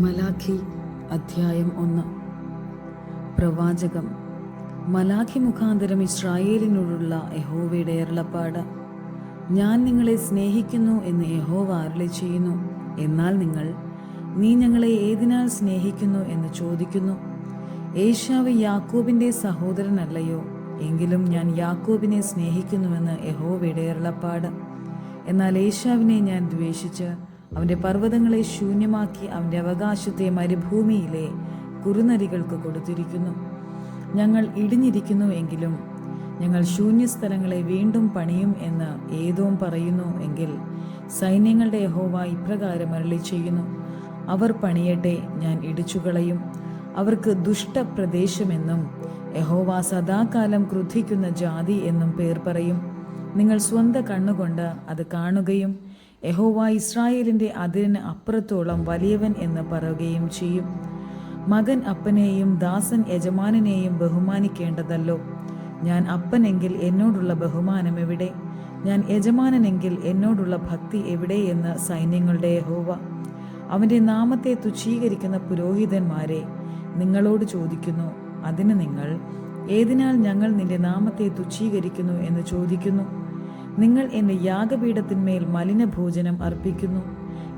മലാഖി അധ്യായം ഒന്ന്. പ്രവാചകം മലാഖി മുഖാന്തരം ഇസ്രായേലിനോടുള്ള യഹോവയുടെ എറളപ്പാട് ഞാൻ നിങ്ങളെ സ്നേഹിക്കുന്നു എന്ന് യഹോവ അരളി ചെയ്യുന്നു. എന്നാൽ നിങ്ങൾ നീ ഞങ്ങളെ ഏതിനാൽ സ്നേഹിക്കുന്നു എന്ന് ചോദിക്കുന്നു? ഏഷ്യാവ് യാക്കോബിന്റെ സഹോദരനല്ലയോ? എങ്കിലും ഞാൻ യാക്കോബിനെ സ്നേഹിക്കുന്നുവെന്ന് യഹോവയുടെ എറളപ്പാട് എന്നാൽ ഏഷ്യാവിനെ ഞാൻ ദ്വേഷിച്ച് അവന്റെ പർവതങ്ങളെ ശൂന്യമാക്കി അവന്റെ അവകാശത്തെ മരുഭൂമിയിലെ കുറുനരികൾക്ക് കൊടുത്തിരിക്കുന്നു. ഞങ്ങൾ ഇടിഞ്ഞിരിക്കുന്നു എങ്കിലും ഞങ്ങൾ ശൂന്യസ്ഥലങ്ങളെ വീണ്ടും പണിയും എന്ന് ഏതോം പറയുന്നു എങ്കിൽ സൈന്യങ്ങളുടെ യഹോവ ഇപ്രകാരം അരളി ചെയ്യുന്നു അവർ പണിയട്ടെ ഞാൻ ഇടിച്ചുകളയും. അവർക്ക് ദുഷ്ടപ്രദേശമെന്നും യഹോവ സദാകാലം ക്രുദ്ധിക്കുന്ന ജാതി എന്നും പേർ പറയും. നിങ്ങൾ സ്വന്തം കണ്ണുകൊണ്ട് അത് കാണുകയും യഹോവ ഇസ്രായേലിന്റെ അതിരിന് അപ്പുറത്തോളം വലിയവൻ എന്ന് പറയുകയും ചെയ്യും. മകൻ അപ്പനെയും ദാസൻ യജമാനെയും ബഹുമാനിക്കേണ്ടതല്ലോ. ഞാൻ അപ്പനെങ്കിൽ എന്നോടുള്ള ബഹുമാനം എവിടെ? ഞാൻ യജമാനനെങ്കിൽ എന്നോടുള്ള ഭക്തി എവിടെ എന്ന് സൈന്യങ്ങളുടെ യഹോവ. അവന്റെ നാമത്തെ തുച്ഛീകരിക്കുന്ന പുരോഹിതന്മാരെ നിങ്ങളോട് ചോദിക്കുന്നു. അതിന് നിങ്ങൾ ഏതിനാൽ ഞങ്ങൾ നിന്റെ നാമത്തെ തുച്ഛീകരിക്കുന്നു എന്ന് ചോദിക്കുന്നു? നിങ്ങൾ എന്റെ യാഗപീഠത്തിന്മേൽ മലിനഭോജനം അർപ്പിക്കുന്നു.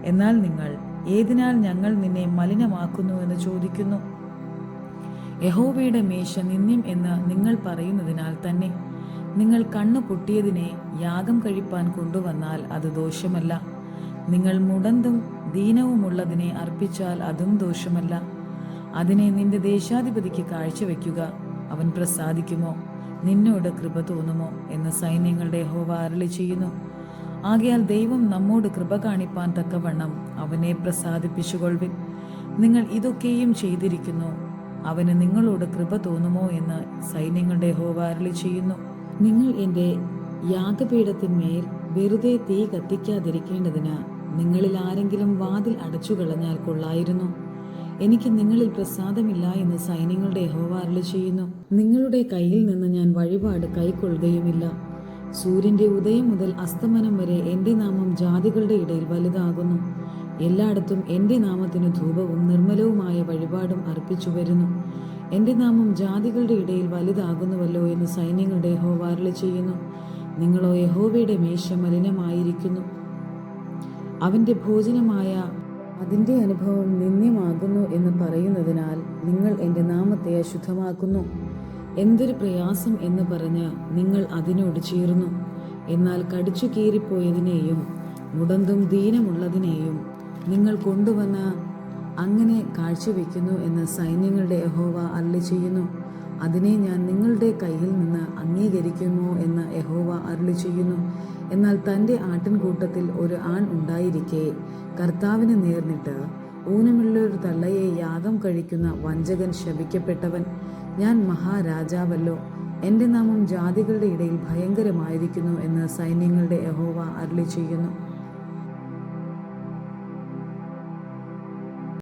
എന്നാൽ നിങ്ങൾ ഏതിനാൽ ഞങ്ങൾ നിന്നെ മലിനമാക്കുന്നു എന്ന് ചോദിക്കുന്നു? യഹോവയുടെ മേശ നിന്ദ്യം എന്ന് നിങ്ങൾ പറയുന്നതിനാൽ തന്നെ നിങ്ങൾ കണ്ണു പൊട്ടിയതിനെ യാഗം കഴിപ്പാൻ കൊണ്ടുവന്നാൽ അത് ദോഷമല്ല. നിങ്ങൾ മുടന്തും ദീനവുമുള്ളതിനെ അർപ്പിച്ചാൽ അതും ദോഷമല്ല. അതിനെ നിന്റെ ദേശാധിപതിക്ക് കാഴ്ചവെക്കുക. അവൻ പ്രസാദിക്കുമോ? നിന്നോട് കൃപ തോന്നുമോ എന്ന് സൈന്യങ്ങളുടെ ഹോവ അരളി ചെയ്യുന്നു. ആകയാൽ ദൈവം നമ്മോട് കൃപ കാണിപ്പാൻ തക്കവണ്ണം അവനെ പ്രസാദിപ്പിച്ചുകൊള്ളുവിൻ നിങ്ങൾ ഇതൊക്കെയും ചെയ്തിരിക്കുന്നു. അവന് നിങ്ങളോട് കൃപ തോന്നുമോ എന്ന് സൈന്യങ്ങളുടെ ഹോവ അരളി ചെയ്യുന്നു. നിങ്ങൾ എന്റെ യാഗപീഠത്തിന്മേൽ വെറുതെ തീ കത്തിക്കാതിരിക്കേണ്ടതിന് നിങ്ങളിൽ ആരെങ്കിലും വാതിൽ അടച്ചു കളഞ്ഞാൽ കൊള്ളായിരുന്നു. എനിക്ക് നിങ്ങളിൽ പ്രസാദമില്ല എന്ന് സൈന്യങ്ങളുടെ ഹോവാറിൽ ചെയ്യുന്നു. നിങ്ങളുടെ കയ്യിൽ നിന്ന് ഞാൻ വഴിപാട് കൈക്കൊള്ളുകയുമില്ല. സൂര്യന്റെ ഉദയം മുതൽ അസ്തമനം വരെ എന്റെ നാമം ജാതികളുടെ ഇടയിൽ വലുതാകുന്നു. എല്ലായിടത്തും എന്റെ നാമത്തിന് ധൂപവും നിർമ്മലവുമായ വഴിപാടും അർപ്പിച്ചു വരുന്നു. എന്റെ നാമം ജാതികളുടെ ഇടയിൽ വലുതാകുന്നുവല്ലോ എന്ന് സൈന്യങ്ങളുടെ ഹോവാറിൽ ചെയ്യുന്നു. നിങ്ങളോ യഹോവയുടെ മേശ മലിനമായിരിക്കുന്നു. അവന്റെ ഭോജനമായ അതിന്റെ അനുഭവം നിന്ദ്യമാകുന്നു എന്ന് പറയുന്നതിനാൽ നിങ്ങൾ എന്റെ നാമത്തെ അശുദ്ധമാക്കുന്നു. എന്തൊരു പ്രയാസം എന്ന് പറഞ്ഞ് നിങ്ങൾ അതിനോട് ചേർന്നു. എന്നാൽ കടിച്ചു കീറിപ്പോയതിനെയും മുടന്തും ദീനമുള്ളതിനെയും നിങ്ങൾ കൊണ്ടുവന്ന് അങ്ങനെ കാഴ്ചവെക്കുന്നു എന്ന് സൈന്യങ്ങളുടെ യഹോവ അല്ലി ചെയ്യുന്നു. അതിനെ ഞാൻ നിങ്ങളുടെ കയ്യിൽ നിന്ന് അംഗീകരിക്കുമോ എന്ന് യഹോവ അരുളി ചെയ്യുന്നു എന്നാൽ തന്റെ ആട്ടിൻകൂട്ടത്തിൽ ഒരു ആൺ ഉണ്ടായിരിക്കെ. കർത്താവിന് നേർന്നിട്ട് ഊനമുള്ളൊരു തള്ളയെ യാഗം കഴിക്കുന്ന വഞ്ചകൻ ശപിക്കപ്പെട്ടവൻ ഞാൻ മഹാരാജാവല്ലോ. എന്റെ നാമം ജാതികളുടെ ഇടയിൽ ഭയങ്കരമായിരിക്കുന്നു എന്ന് സൈന്യങ്ങളുടെ യഹോവ അരുളി ചെയ്യുന്നു